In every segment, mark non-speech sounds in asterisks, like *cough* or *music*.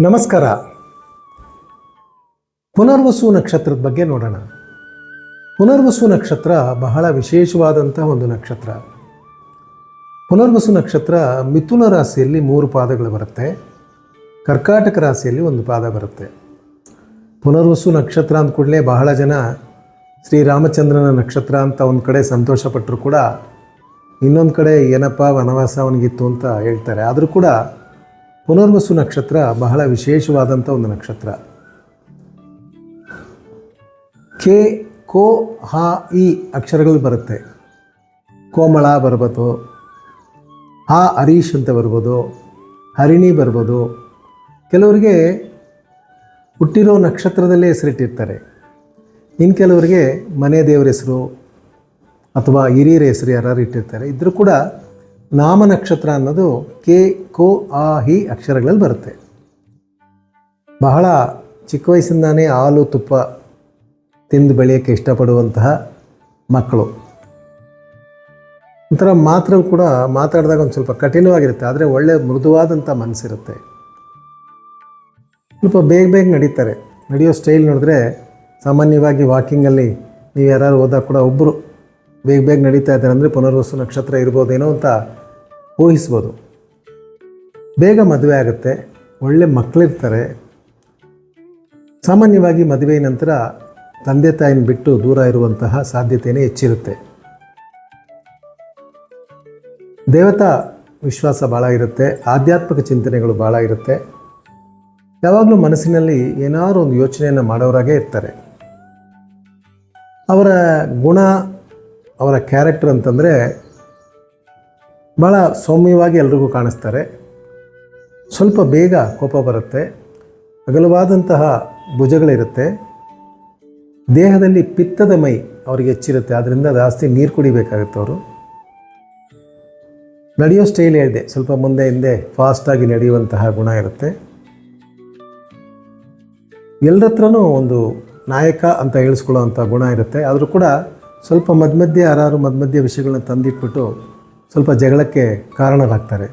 ನಮಸ್ಕಾರ. ಪುನರ್ವಸು ನಕ್ಷತ್ರದ ಬಗ್ಗೆ ನೋಡೋಣ. ಪುನರ್ವಸು ನಕ್ಷತ್ರ ಬಹಳ ವಿಶೇಷವಾದಂಥ ಒಂದು ನಕ್ಷತ್ರ. ಪುನರ್ವಸು ನಕ್ಷತ್ರ ಮಿಥುನ ರಾಶಿಯಲ್ಲಿ ಮೂರು ಪಾದಗಳು ಬರುತ್ತೆ. ಕರ್ಕಾಟಕ ರಾಶಿಯಲ್ಲಿ ಒಂದು ಪಾದ ಬರುತ್ತೆ. ಪುನರ್ವಸು ನಕ್ಷತ್ರ ಅಂದ ಕೂಡಲೇ ಬಹಳ ಜನ ಶ್ರೀರಾಮಚಂದ್ರನ ನಕ್ಷತ್ರ ಅಂತ ಒಂದು ಕಡೆ ಸಂತೋಷಪಟ್ಟರು ಕೂಡ ಇನ್ನೊಂದು ಕಡೆ ಏನಪ್ಪ ವನವಾಸ ಅವನಿಗಿತ್ತು ಅಂತ ಹೇಳ್ತಾರೆ. ಆದರೂ ಕೂಡ ಪುನರ್ವಸು ನಕ್ಷತ್ರ ಬಹಳ ವಿಶೇಷವಾದಂಥ ಒಂದು ನಕ್ಷತ್ರ. ಕೆ, ಕೋ, ಹ, ಈ ಅಕ್ಷರಗಳು ಬರುತ್ತೆ. ಕೋಮಳ ಬರ್ಬೋದು ಆ ಹರೀಶ್ ಅಂತ ಬರ್ಬೋದು, ಹರಿಣಿ ಬರ್ಬೋದು. ಕೆಲವರಿಗೆ ಹುಟ್ಟಿರೋ ನಕ್ಷತ್ರದಲ್ಲೇ ಹೆಸರಿಟ್ಟಿರ್ತಾರೆ. ಇನ್ನು ಕೆಲವರಿಗೆ ಮನೆ ದೇವರ ಹೆಸರು ಅಥವಾ ಹಿರಿಯರ ಹೆಸರು ಯಾರು ಇಟ್ಟಿರ್ತಾರೆ. ಇದ್ದರೂ ಕೂಡ ನಾಮ ನಕ್ಷತ್ರ ಅನ್ನೋದು ಕೆ, ಕೋ, ಆ, ಹಿ ಅಕ್ಷರಗಳಲ್ಲಿ ಬರುತ್ತೆ. ಬಹಳ ಚಿಕ್ಕ ವಯಸ್ಸಿಂದಾನೇ ಹಾಲು, ತುಪ್ಪ ತಿಂದು ಬೆಳೆಯೋಕ್ಕೆ ಇಷ್ಟಪಡುವಂತಹ ಮಕ್ಕಳು. ಒಂಥರ ಮಾತ್ರ ಕೂಡ ಮಾತಾಡಿದಾಗ ಒಂದು ಸ್ವಲ್ಪ ಕಠಿಣವಾಗಿರುತ್ತೆ, ಆದರೆ ಒಳ್ಳೆಯ ಮೃದುವಾದಂಥ ಮನಸ್ಸಿರುತ್ತೆ. ಸ್ವಲ್ಪ ಬೇಗ ಬೇಗ ನಡೀತಾರೆ. ನಡೆಯೋ ಸ್ಟೈಲ್ ನೋಡಿದ್ರೆ ಸಾಮಾನ್ಯವಾಗಿ ವಾಕಿಂಗಲ್ಲಿ ನೀವು ಯಾರು ಹೋದಾಗ ಕೂಡ ಒಬ್ಬರು ಬೇಗ ಬೇಗ ನಡೀತಾ ಇದ್ದಾರೆ ಅಂದರೆ ಪುನರ್ವಸು ನಕ್ಷತ್ರ ಇರ್ಬೋದೇನೋ ಅಂತ ಊಹಿಸ್ಬೋದು. ಬೇಗ ಮದುವೆ ಆಗುತ್ತೆ, ಒಳ್ಳೆ ಮಕ್ಕಳಿರ್ತಾರೆ ಸಾಮಾನ್ಯವಾಗಿ ಮದುವೆ ನಂತರ ತಂದೆ ತಾಯಿನ ಬಿಟ್ಟು ದೂರ ಇರುವಂತಹ ಸಾಧ್ಯತೆಯೇ ಹೆಚ್ಚಿರುತ್ತೆ. ದೇವತಾ ವಿಶ್ವಾಸ ಭಾಳ ಇರುತ್ತೆ, ಆಧ್ಯಾತ್ಮಿಕ ಚಿಂತನೆಗಳು ಭಾಳ ಇರುತ್ತೆ. ಯಾವಾಗಲೂ ಮನಸ್ಸಿನಲ್ಲಿ ಏನಾದರೂ ಒಂದು ಯೋಚನೆಯನ್ನು ಮಾಡೋರಾಗೇ ಇರ್ತಾರೆ. ಅವರ ಗುಣ, ಅವರ ಕ್ಯಾರೆಕ್ಟರ್ ಅಂತಂದರೆ ಭಾಳ ಸೌಮ್ಯವಾಗಿ ಎಲ್ರಿಗೂ ಕಾಣಿಸ್ತಾರೆ. ಸ್ವಲ್ಪ ಬೇಗ ಕೋಪ ಬರುತ್ತೆ. ಅಗಲವಾದಂತಹ ಭುಜಗಳಿರುತ್ತೆ. ದೇಹದಲ್ಲಿ ಪಿತ್ತದ ಮೈ ಅವ್ರಿಗೆ ಹೆಚ್ಚಿರುತ್ತೆ. ಆದ್ದರಿಂದ ಜಾಸ್ತಿ ನೀರು ಕುಡಿಬೇಕಾಗುತ್ತೆ ಅವರು. ನಡೆಯೋ ಸ್ಟೈಲ್ ಹೇಳಿದೆ ಸ್ವಲ್ಪ ಮುಂದೆ ಹಿಂದೆ ಫಾಸ್ಟಾಗಿ ನಡೆಯುವಂತಹ ಗುಣ ಇರುತ್ತೆ. ಎಲ್ಲರ ಹತ್ರನೂ ಒಂದು ನಾಯಕ ಅಂತ ಹೇಳಿಸ್ಕೊಳ್ಳೋವಂಥ ಗುಣ ಇರುತ್ತೆ. ಆದರೂ ಕೂಡ ಸ್ವಲ್ಪ ಮಧ್ಯ ಯಾರು ಮಧ್ಯೆ ವಿಷಯಗಳನ್ನ ತಂದಿಟ್ಬಿಟ್ಟು ಸ್ವಲ್ಪ ಜಗಳಕ್ಕೆ ಕಾರಣರಾಗ್ತಾರೆ.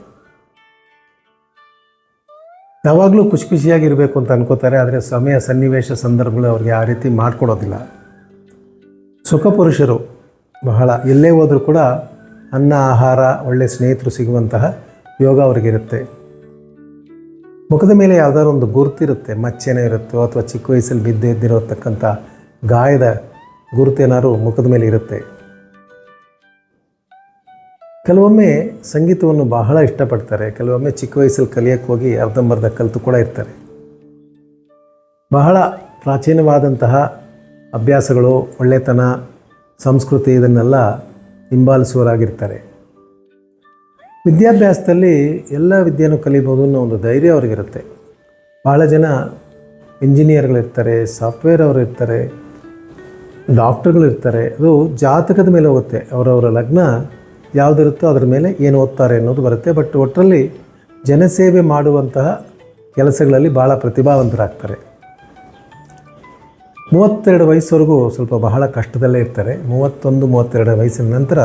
ಯಾವಾಗಲೂ ಖುಷಿ ಖುಷಿಯಾಗಿರಬೇಕು ಅಂತ ಅನ್ಕೋತಾರೆ, ಆದರೆ ಸಮಯ ಸನ್ನಿವೇಶ ಸಂದರ್ಭಗಳು ಅವ್ರಿಗೆ ಆ ರೀತಿ ಮಾಡಿಕೊಡೋದಿಲ್ಲ. ಸುಖ ಪುರುಷರು ಬಹಳ, ಎಲ್ಲೇ ಹೋದರೂ ಕೂಡ ಅನ್ನ, ಆಹಾರ, ಒಳ್ಳೆ ಸ್ನೇಹಿತರು ಸಿಗುವಂತಹ ಯೋಗ ಅವ್ರಿಗಿರುತ್ತೆ. ಮುಖದ ಮೇಲೆ ಯಾವುದಾದ್ರು ಒಂದು ಗುರುತಿರುತ್ತೆ, ಮಚ್ಚೆನೇ ಇರುತ್ತೋ ಅಥವಾ ಚಿಕ್ಕ ವಯಸ್ಸಲ್ಲಿ ಬಿದ್ದು ಎದ್ದಿರತಕ್ಕಂಥ ಗಾಯದ ಗುರುತೇನಾದ್ರು ಮುಖದ ಮೇಲೆ ಇರುತ್ತೆ. ಕೆಲವೊಮ್ಮೆ ಸಂಗೀತವನ್ನು ಬಹಳ ಇಷ್ಟಪಡ್ತಾರೆ. ಕೆಲವೊಮ್ಮೆ ಚಿಕ್ಕ ವಯಸ್ಸಲ್ಲಿ ಕಲಿಯಕ್ಕೆ ಹೋಗಿ ಅರ್ಧಂಬರ್ಧ ಕಲಿತು ಕೂಡ ಇರ್ತಾರೆ. ಬಹಳ ಪ್ರಾಚೀನವಾದಂತಹ ಅಭ್ಯಾಸಗಳು, ಒಳ್ಳೆತನ, ಸಂಸ್ಕೃತಿ ಇದನ್ನೆಲ್ಲ ಹಿಂಬಾಲಿಸುವರಾಗಿರ್ತಾರೆ ವಿದ್ಯಾಭ್ಯಾಸದಲ್ಲಿ ಎಲ್ಲ ವಿದ್ಯೆಯನ್ನು ಕಲಿಬೋದು ಅನ್ನೋ ಒಂದು ಧೈರ್ಯ ಅವ್ರಿಗಿರುತ್ತೆ. ಭಾಳ ಜನ ಇಂಜಿನಿಯರ್ಗಳಿರ್ತಾರೆ, ಸಾಫ್ಟ್ವೇರ್ ಅವರು ಇರ್ತಾರೆ ಡಾಕ್ಟರ್ಗಳಿರ್ತಾರೆ. ಅದು ಜಾತಕದ ಮೇಲೆ ಹೋಗುತ್ತೆ. ಅವರವರ ಲಗ್ನ ಯಾವುದಿರುತ್ತೋ ಅದರ ಮೇಲೆ ಏನು ಓದ್ತಾರೆ ಅನ್ನೋದು ಬರುತ್ತೆ. ಬಟ್ ಒಟ್ಟರಲ್ಲಿ ಜನಸೇವೆ ಮಾಡುವಂತಹ ಕೆಲಸಗಳಲ್ಲಿ ಭಾಳ ಪ್ರತಿಭಾವಂತರಾಗ್ತಾರೆ. ಮೂವತ್ತೆರಡು ವಯಸ್ಸವರೆಗೂ ಸ್ವಲ್ಪ ಬಹಳ ಕಷ್ಟದಲ್ಲೇ ಇರ್ತಾರೆ. ಮೂವತ್ತೊಂದು, ಮೂವತ್ತೆರಡು ವಯಸ್ಸಿನ ನಂತರ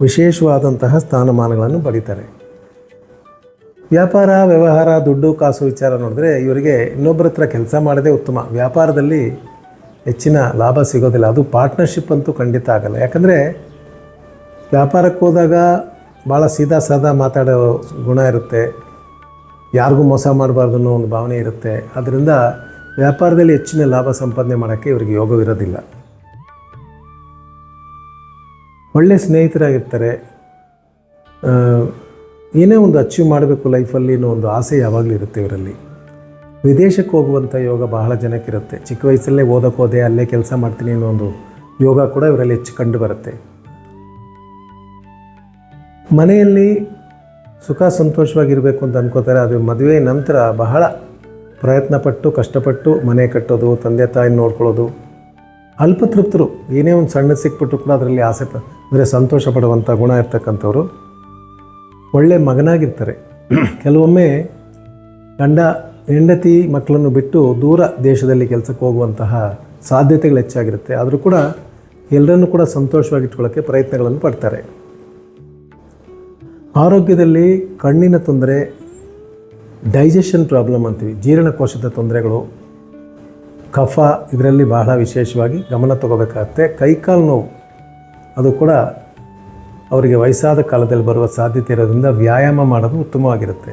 ವಿಶೇಷವಾದಂತಹ ಸ್ಥಾನಮಾನಗಳನ್ನು ಪಡೀತಾರೆ. ವ್ಯಾಪಾರ, ವ್ಯವಹಾರ, ದುಡ್ಡು, ಕಾಸು ವಿಚಾರ ನೋಡಿದ್ರೆ ಇವರಿಗೆ ಇನ್ನೊಬ್ಬರ ಹತ್ರ ಕೆಲಸ ಮಾಡೋದೇ ಉತ್ತಮ. ವ್ಯಾಪಾರದಲ್ಲಿ ಹೆಚ್ಚಿನ ಲಾಭ ಸಿಗೋದಿಲ್ಲ. ಅದು ಪಾರ್ಟ್ನರ್ಶಿಪ್ ಅಂತೂ ಖಂಡಿತ ಆಗಲ್ಲ. ಯಾಕಂದರೆ ವ್ಯಾಪಾರಕ್ಕೆ ಹೋದಾಗ ಭಾಳ ಸೀದಾ ಸಾದಾ ಮಾತಾಡೋ ಗುಣ ಇರುತ್ತೆ. ಯಾರಿಗೂ ಮೋಸ ಮಾಡಬಾರ್ದು ಅನ್ನೋ ಒಂದು ಭಾವನೆ ಇರುತ್ತೆ. ಆದ್ದರಿಂದ ವ್ಯಾಪಾರದಲ್ಲಿ ಹೆಚ್ಚಿನ ಲಾಭ ಸಂಪಾದನೆ ಮಾಡೋಕ್ಕೆ ಇವರಿಗೆ ಯೋಗವಿರೋದಿಲ್ಲ. ಒಳ್ಳೆ ಸ್ನೇಹಿತರಾಗಿರ್ತಾರೆ. ಏನೇ ಒಂದು ಅಚೀವ್ ಮಾಡಬೇಕು ಲೈಫಲ್ಲಿ ಅನ್ನೋ ಒಂದು ಆಸೆ ಯಾವಾಗಲೂ ಇರುತ್ತೆ ಇವರಲ್ಲಿ. ವಿದೇಶಕ್ಕೆ ಹೋಗುವಂಥ ಯೋಗ ಬಹಳ ಜನಕ್ಕಿರುತ್ತೆ ಚಿಕ್ಕ ವಯಸ್ಸಲ್ಲೇ ಓದಕ್ಕೆ ಹೋದೆ, ಅಲ್ಲೇ ಕೆಲಸ ಮಾಡ್ತೀನಿ ಅನ್ನೋ ಒಂದು ಯೋಗ ಕೂಡ ಇವರಲ್ಲಿ ಹೆಚ್ಚು ಕಂಡು ಬರುತ್ತೆ. ಮನೆಯಲ್ಲಿ ಸುಖ ಸಂತೋಷವಾಗಿರಬೇಕು ಅಂತ ಅನ್ಕೋತಾರೆ ಅದು ಮದುವೆ ನಂತರ ಬಹಳ ಪ್ರಯತ್ನಪಟ್ಟು, ಕಷ್ಟಪಟ್ಟು ಮನೆ ಕಟ್ಟೋದು, ತಂದೆ ತಾಯಿನ ನೋಡ್ಕೊಳ್ಳೋದು. ಅಲ್ಪತೃಪ್ತರು ಏನೇ ಒಂದು ಸಣ್ಣ ಸಿಕ್ಬಿಟ್ಟು ಕೂಡ ಅದರಲ್ಲಿ ಆಸೆ ಅಂದರೆ ಸಂತೋಷ ಪಡುವಂಥ ಗುಣ ಇರ್ತಕ್ಕಂಥವ್ರು. ಒಳ್ಳೆ ಮಗನಾಗಿರ್ತಾರೆ. *clears throat* ಕೆಲವೊಮ್ಮೆ ಗಂಡ ಹೆಂಡತಿ ಮಕ್ಕಳನ್ನು ಬಿಟ್ಟು ದೂರ ದೇಶದಲ್ಲಿ ಕೆಲಸಕ್ಕೆ ಹೋಗುವಂತಹ ಸಾಧ್ಯತೆಗಳು ಹೆಚ್ಚಾಗಿರುತ್ತೆ. ಆದರೂ ಕೂಡ ಎಲ್ಲರನ್ನೂ ಕೂಡ ಸಂತೋಷವಾಗಿಟ್ಕೊಳ್ಳೋಕ್ಕೆ ಪ್ರಯತ್ನಗಳನ್ನು ಪಡ್ತಾರೆ. ಆರೋಗ್ಯದಲ್ಲಿ ಕಣ್ಣಿನ ತೊಂದರೆ ಡೈಜೆಷನ್ ಪ್ರಾಬ್ಲಮ್ ಅಂತೀವಿ, ಜೀರ್ಣಕೋಶದ ತೊಂದರೆಗಳು, ಕಫ, ಇದರಲ್ಲಿ ಬಹಳ ವಿಶೇಷವಾಗಿ ಗಮನ ತಗೋಬೇಕಾಗತ್ತೆ. ಕೈಕಾಲು ನೋವು, ಅದು ಕೂಡ ಅವರಿಗೆ ವಯಸ್ಸಾದ ಕಾಲದಲ್ಲಿ ಬರುವ ಸಾಧ್ಯತೆ ಇರೋದ್ರಿಂದ ವ್ಯಾಯಾಮ ಮಾಡೋದು ಉತ್ತಮವಾಗಿರುತ್ತೆ.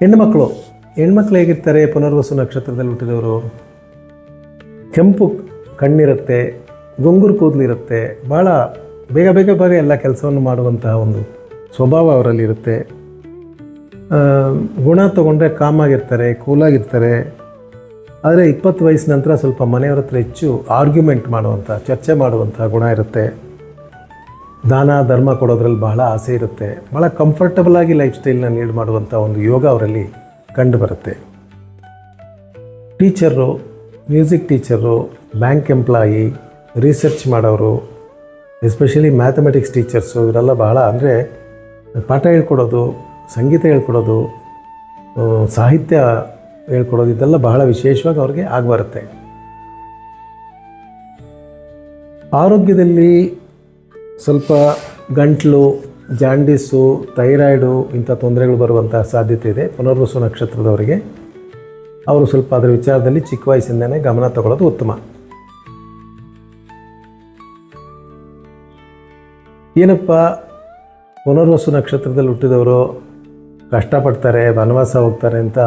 ಹೆಣ್ಮಕ್ಳು ಹೆಣ್ಮಕ್ಳು ಹೇಗಿರ್ತಾರೆ? ಪುನರ್ವಸು ನಕ್ಷತ್ರದಲ್ಲಿ ಹುಟ್ಟಿದವರು? ಕೆಂಪು ಕಣ್ಣಿರುತ್ತೆ, ಗುಂಗುರು ಕೂದಲಿರುತ್ತೆ ಭಾಳ ಬೇಗ ಬೇಗ ಬರೀ ಎಲ್ಲ ಕೆಲಸವನ್ನು ಮಾಡುವಂತಹ ಒಂದು ಸ್ವಭಾವ ಅವರಲ್ಲಿರುತ್ತೆ ಗುಣ ತಗೊಂಡ್ರೆ ಕಾಮಾಗಿರ್ತಾರೆ, ಕೂಲಾಗಿರ್ತಾರೆ. ಆದರೆ ಇಪ್ಪತ್ತು ವಯಸ್ಸು ನಂತರ ಸ್ವಲ್ಪ ಮನೆಯವ್ರ ಹತ್ರ ಹೆಚ್ಚು ಆರ್ಗ್ಯುಮೆಂಟ್ ಮಾಡುವಂಥ ಚರ್ಚೆ ಮಾಡುವಂಥ ಗುಣ ಇರುತ್ತೆ. ದಾನ, ಧರ್ಮ ಕೊಡೋದ್ರಲ್ಲಿ ಬಹಳ ಆಸೆ ಇರುತ್ತೆ. ಭಾಳ ಕಂಫರ್ಟಬಲ್ ಆಗಿ ಲೈಫ್ ಸ್ಟೈಲ್ನ ಲೀಡ್ ಮಾಡುವಂಥ ಒಂದು ಯೋಗ ಅವರಲ್ಲಿ ಕಂಡು ಬರುತ್ತೆ. Teacher music teacher bank employee research ಮಾಡೋರು ಎಸ್ಪೆಷಲಿ ಮ್ಯಾಥಮೆಟಿಕ್ಸ್ ಟೀಚರ್ಸು ಇವರೆಲ್ಲ ಬಹಳ ಅಂದರೆ ಪಾಠ ಹೇಳ್ಕೊಡೋದು, ಸಂಗೀತ ಹೇಳ್ಕೊಡೋದು ಸಾಹಿತ್ಯ ಹೇಳ್ಕೊಡೋದು, ಇದೆಲ್ಲ ಬಹಳ ವಿಶೇಷವಾಗಿ ಅವ್ರಿಗೆ ಆಗಿಬರುತ್ತೆ ಆರೋಗ್ಯದಲ್ಲಿ ಸ್ವಲ್ಪ ಗಂಟ್ಲು, ಜಾಂಡೀಸು, ಥೈರಾಯ್ಡು ಇಂಥ ತೊಂದರೆಗಳು ಬರುವಂಥ ಸಾಧ್ಯತೆ ಇದೆ ಪುನರ್ವಸು ನಕ್ಷತ್ರದವರಿಗೆ. ಅವರು ಸ್ವಲ್ಪ ಅದರ ವಿಚಾರದಲ್ಲಿ ಚಿಕ್ಕ ವಯಸ್ಸಿಂದನೇ ಗಮನ ತಗೊಳ್ಳೋದು ಉತ್ತಮ. ಏನಪ್ಪ? ಪುನರ್ವಸು ನಕ್ಷತ್ರದಲ್ಲಿ ಹುಟ್ಟಿದವರು ಕಷ್ಟಪಡ್ತಾರೆ, ವನವಾಸ ಹೋಗ್ತಾರೆ ಅಂತ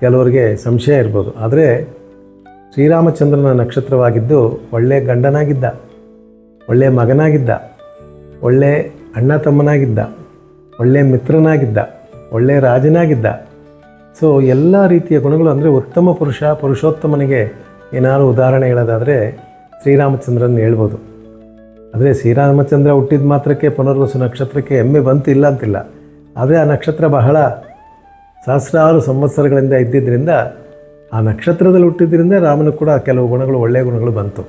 ಕೆಲವರಿಗೆ ಸಂಶಯ ಇರ್ಬೋದು. ಆದರೆ ಶ್ರೀರಾಮಚಂದ್ರನ ನಕ್ಷತ್ರವಾಗಿದ್ದು ಒಳ್ಳೆಯ ಗಂಡನಾಗಿದ್ದ ಒಳ್ಳೆಯ ಮಗನಾಗಿದ್ದ, ಒಳ್ಳೆ ಅಣ್ಣ ತಮ್ಮನಾಗಿದ್ದ ಒಳ್ಳೆಯ ಮಿತ್ರನಾಗಿದ್ದ ಒಳ್ಳೆಯ ರಾಜನಾಗಿದ್ದ. ಸೊ ಎಲ್ಲ ರೀತಿಯ ಗುಣಗಳು ಅಂದರೆ ಉತ್ತಮ ಪುರುಷ, ಪುರುಷೋತ್ತಮನಿಗೆ ಏನಾದರೂ ಉದಾಹರಣೆ ಹೇಳೋದಾದರೆ ಶ್ರೀರಾಮಚಂದ್ರನ್ ಹೇಳ್ಬೋದು. ಆದರೆ ಶ್ರೀರಾಮಚಂದ್ರ ಹುಟ್ಟಿದ ಮಾತ್ರಕ್ಕೆ ಪುನರ್ವಸು ನಕ್ಷತ್ರಕ್ಕೆ ಹೆಮ್ಮೆ ಬಂತು ಇಲ್ಲ ಅಂತಿಲ್ಲ. ಆದರೆ ಆ ನಕ್ಷತ್ರ ಬಹಳ ಸಹಸ್ರಾರು ಸಂವತ್ಸರಗಳಿಂದ ಇದ್ದಿದ್ದರಿಂದ ಆ ನಕ್ಷತ್ರದಲ್ಲಿ ಹುಟ್ಟಿದ್ದರಿಂದ ರಾಮನು ಕೂಡ ಕೆಲವು ಗುಣಗಳು, ಒಳ್ಳೆಯ ಗುಣಗಳು ಬಂತು.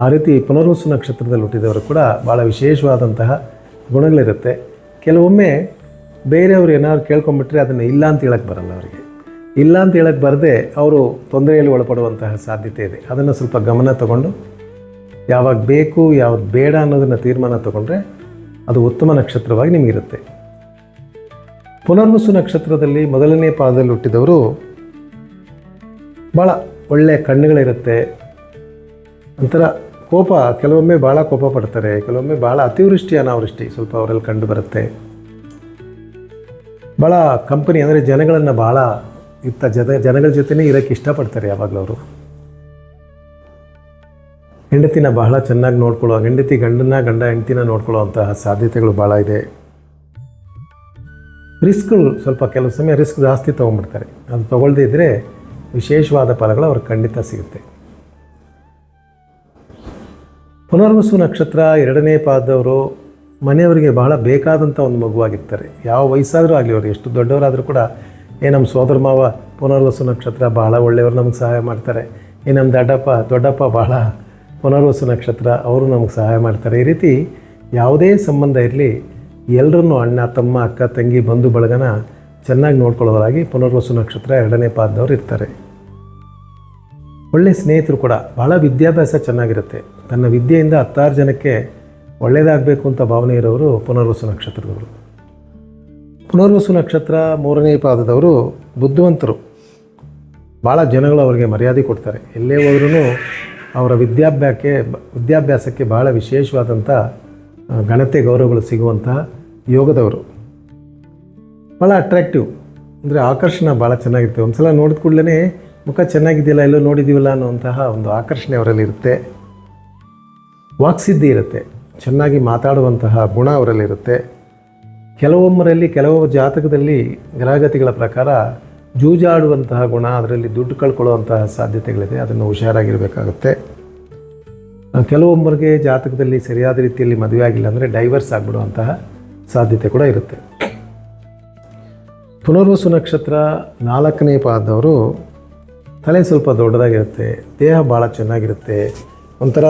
ಆ ರೀತಿ ಪುನರ್ವಸು ನಕ್ಷತ್ರದಲ್ಲಿ ಹುಟ್ಟಿದವರು ಕೂಡ ಭಾಳ ವಿಶೇಷವಾದಂತಹ ಗುಣಗಳಿರುತ್ತೆ. ಕೆಲವೊಮ್ಮೆ ಬೇರೆಯವರು ಏನಾದ್ರು ಕೇಳ್ಕೊಂಬಿಟ್ರೆ ಅದನ್ನು ಇಲ್ಲ ಅಂತ ಹೇಳಕ್ಕೆ ಬರಲ್ಲ ಅವರಿಗೆ. ಇಲ್ಲ ಅಂತ ಹೇಳಕ್ಕೆ ಬರದೆ ಅವರು ತೊಂದರೆಯಲ್ಲಿ ಒಳಪಡುವಂತಹ ಸಾಧ್ಯತೆ ಇದೆ. ಅದನ್ನು ಸ್ವಲ್ಪ ಗಮನ ತಗೊಂಡು ಯಾವಾಗ ಬೇಕು, ಯಾವ್ದು ಬೇಡ ಅನ್ನೋದನ್ನು ತೀರ್ಮಾನ ತಗೊಂಡ್ರೆ ಅದು ಉತ್ತಮ ನಕ್ಷತ್ರವಾಗಿ ನಿಮಗಿರುತ್ತೆ. ಪುನರ್ವಸು ನಕ್ಷತ್ರದಲ್ಲಿ ಮೊದಲನೇ ಪಾದದಲ್ಲಿ ಹುಟ್ಟಿದವರು ಭಾಳ ಒಳ್ಳೆಯ ಕಣ್ಣುಗಳಿರುತ್ತೆ. ಒಂಥರ ಕೋಪ, ಕೆಲವೊಮ್ಮೆ ಭಾಳ ಕೋಪ ಪಡ್ತಾರೆ, ಕೆಲವೊಮ್ಮೆ ಭಾಳ ಅತಿವೃಷ್ಟಿ, ಅನಾವೃಷ್ಟಿ ಸ್ವಲ್ಪ ಅವರಲ್ಲಿ ಕಂಡು ಬರುತ್ತೆ. ಭಾಳ ಕಂಪನಿ ಅಂದರೆ ಜನಗಳನ್ನು ಭಾಳ ಇತ್ತ ಜನ, ಜನಗಳ ಜೊತೆನೇ ಇರೋಕ್ಕೆ ಇಷ್ಟಪಡ್ತಾರೆ ಯಾವಾಗಲೂ ಅವರು. ಹೆಂಡತಿನ ಬಹಳ ಚೆನ್ನಾಗಿ ನೋಡ್ಕೊಳ್ಳೋ, ಹೆಂಡತಿ ಗಂಡನ ಗಂಡ ಹೆಂಡತಿನ ನೋಡ್ಕೊಳ್ಳೋವಂತಹ ಸಾಧ್ಯತೆಗಳು ಭಾಳ ಇದೆ. ರಿಸ್ಕ್ಗಳು ಸ್ವಲ್ಪ ಕೆಲವು ಸಮಯ ರಿಸ್ಕ್ ಜಾಸ್ತಿ ತೊಗೊಂಡ್ಬಿಡ್ತಾರೆ. ಅದು ತೊಗೊಳ್ದೇ ಇದ್ದರೆ ವಿಶೇಷವಾದ ಫಲಗಳು ಅವ್ರಿಗೆ ಖಂಡಿತ ಸಿಗುತ್ತೆ. ಪುನರ್ವಸು ನಕ್ಷತ್ರ ಎರಡನೇ ಪಾದವರು ಮನೆಯವರಿಗೆ ಬಹಳ ಬೇಕಾದಂಥ ಒಂದು ಮಗುವಾಗಿರ್ತಾರೆ. ಯಾವ ವಯಸ್ಸಾದರೂ ಆಗಲಿ ಅವರು ಎಷ್ಟು ದೊಡ್ಡವರಾದರೂ ಕೂಡ, ಏ ನಮ್ಮ ಸೋದರ ಮಾವ ಪುನರ್ವಸು ನಕ್ಷತ್ರ ಭಾಳ ಒಳ್ಳೆಯವರು ನಮಗೆ ಸಹಾಯ ಮಾಡ್ತಾರೆ. ಏ ನಮ್ಮ ದೊಡ್ಡಪ್ಪ ದೊಡ್ಡಪ್ಪ ಭಾಳ ಪುನರ್ವಸು ನಕ್ಷತ್ರ ಅವರು ನಮಗೆ ಸಹಾಯ ಮಾಡ್ತಾರೆ. ಈ ರೀತಿ ಯಾವುದೇ ಸಂಬಂಧ ಇರಲಿ ಎಲ್ಲರನ್ನು ಅಣ್ಣ, ತಮ್ಮ, ಅಕ್ಕ, ತಂಗಿ, ಬಂಧು, ಬಳಗನ ಚೆನ್ನಾಗಿ ನೋಡ್ಕೊಳ್ಳೋರಾಗಿ ಪುನರ್ವಸು ನಕ್ಷತ್ರ ಎರಡನೇ ಪಾದದವ್ರು ಇರ್ತಾರೆ. ಒಳ್ಳೆಯ ಸ್ನೇಹಿತರು ಕೂಡ ಭಾಳ ವಿದ್ಯಾಭ್ಯಾಸ ಚೆನ್ನಾಗಿರುತ್ತೆ. ತನ್ನ ವಿದ್ಯೆಯಿಂದ ಹತ್ತಾರು ಜನಕ್ಕೆ ಒಳ್ಳೆಯದಾಗಬೇಕು ಅಂತ ಭಾವನೆ ಇರೋರು ಪುನರ್ವಸು ನಕ್ಷತ್ರದವರು. ಪುನರ್ವಸು ನಕ್ಷತ್ರ ಮೂರನೇ ಪಾದದವರು ಬುದ್ಧಿವಂತರು. ಭಾಳ ಜನಗಳು ಅವರಿಗೆ ಮರ್ಯಾದೆ ಕೊಡ್ತಾರೆ. ಎಲ್ಲೇ ಹೋದ್ರೂ ಅವರ ವಿದ್ಯಾಭ್ಯಾಸಕ್ಕೆ ವಿದ್ಯಾಭ್ಯಾಸಕ್ಕೆ ಭಾಳ ವಿಶೇಷವಾದಂಥ ಘನತೆ ಗೌರವಗಳು ಸಿಗುವಂಥ ಯೋಗದವರು. ಭಾಳ ಅಟ್ರಾಕ್ಟಿವ್ ಅಂದರೆ ಆಕರ್ಷಣೆ ಭಾಳ ಚೆನ್ನಾಗಿರುತ್ತೆ ಒಂದು ಸಲ ನೋಡಿದ ಕೂಡಲೇ ಮುಖ ಚೆನ್ನಾಗಿದೆಯಲ್ಲ, ಎಲ್ಲೋ ನೋಡಿದ್ದೀವಲ್ಲ ಅನ್ನುವಂತಹ ಒಂದು ಆಕರ್ಷಣೆ ಅವರಲ್ಲಿ ಇರುತ್ತೆ. ವಾಕ್ಸಿದ್ಧಿ ಇರುತ್ತೆ. ಚೆನ್ನಾಗಿ ಮಾತಾಡುವಂತಹ ಗುಣ ಅವರಲ್ಲಿರುತ್ತೆ ಕೆಲವೊಮ್ಮರಲ್ಲಿ ಕೆಲವು ಜಾತಕದಲ್ಲಿ ಗ್ರಹಗತಿಗಳ ಪ್ರಕಾರ ಜೂಜಾಡುವಂತಹ ಗುಣ, ಅದರಲ್ಲಿ ದುಡ್ಡು ಕಳ್ಕೊಳ್ಳುವಂತಹ ಸಾಧ್ಯತೆಗಳಿದೆ, ಅದನ್ನು ಹುಷಾರಾಗಿರಬೇಕಾಗುತ್ತೆ. ಕೆಲವೊಬ್ಬರಿಗೆ ಜಾತಕದಲ್ಲಿ ಸರಿಯಾದ ರೀತಿಯಲ್ಲಿ ಮದುವೆ ಆಗಿಲ್ಲ ಅಂದರೆ ಡೈವರ್ಸ್ ಆಗಿಬಿಡುವಂತಹ ಸಾಧ್ಯತೆ ಕೂಡ ಇರುತ್ತೆ. ಪುನರ್ವಸು ನಕ್ಷತ್ರ ನಾಲ್ಕನೇ ಪಾದವರು ತಲೆ ಸ್ವಲ್ಪ ದೊಡ್ಡದಾಗಿರುತ್ತೆ, ದೇಹ ಭಾಳ ಚೆನ್ನಾಗಿರುತ್ತೆ, ಒಂಥರ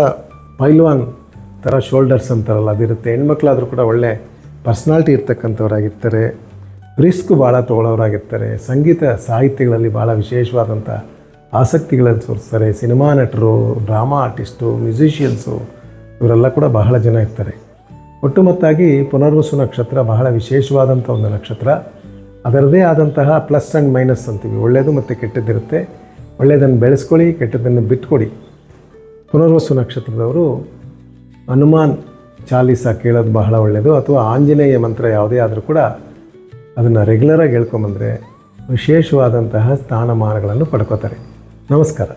ಪೈಲ್ವಾನ್ ಥರ ಶೋಲ್ಡರ್ಸ್ ಅಂತಾರಲ್ಲ, ಅದಿರುತ್ತೆ. ಹೆಣ್ಮಕ್ಳಾದರೂ ಕೂಡ ಒಳ್ಳೆ ಪರ್ಸ್ನಾಲ್ಟಿ ಇರ್ತಕ್ಕಂಥವ್ರಾಗಿರ್ತಾರೆ. ರಿಸ್ಕ್ ಭಾಳ ತೊಗೊಳ್ಳೋರಾಗಿರ್ತಾರೆ ಸಂಗೀತ ಸಾಹಿತ್ಯಗಳಲ್ಲಿ ಭಾಳ ವಿಶೇಷವಾದಂಥ ಆಸಕ್ತಿಗಳನ್ನು ತೋರಿಸ್ತಾರೆ. ಸಿನಿಮಾ ನಟರು, ಡ್ರಾಮಾ ಆರ್ಟಿಸ್ಟು, ಮ್ಯೂಸಿಷಿಯನ್ಸು ಇವರೆಲ್ಲ ಕೂಡ ಬಹಳ ಜನ ಇರ್ತಾರೆ. ಒಟ್ಟುಮೊತ್ತಾಗಿ ಪುನರ್ವಸು ನಕ್ಷತ್ರ ಬಹಳ ವಿಶೇಷವಾದಂಥ ಒಂದು ನಕ್ಷತ್ರ. ಅದರದೇ ಆದಂತಹ ಪ್ಲಸ್ ಆ್ಯಂಡ್ ಮೈನಸ್ ಅಂತೀವಿ. ಒಳ್ಳೆಯದು ಮತ್ತು ಕೆಟ್ಟದ್ದಿರುತ್ತೆ. ಒಳ್ಳೆಯದನ್ನು ಬೆಳೆಸ್ಕೊಳ್ಳಿ ಕೆಟ್ಟದ್ದನ್ನು ಬಿಟ್ಕೊಡಿ ಪುನರ್ವಸು ನಕ್ಷತ್ರದವರು ಹನುಮಾನ್ ಚಾಲೀಸ ಕೇಳೋದು ಬಹಳ ಒಳ್ಳೆಯದು ಅಥವಾ ಆಂಜನೇಯ ಮಂತ್ರ ಯಾವುದೇ ಆದರೂ ಕೂಡ ಅದನ್ನು ರೆಗ್ಯುಲರಾಗಿ ಹೇಳ್ಕೊಂಬಂದರೆ ವಿಶೇಷವಾದಂತಹ ಸ್ಥಾನಮಾನಗಳನ್ನು ಪಡ್ಕೋತಾರೆ. ನಮಸ್ಕಾರ.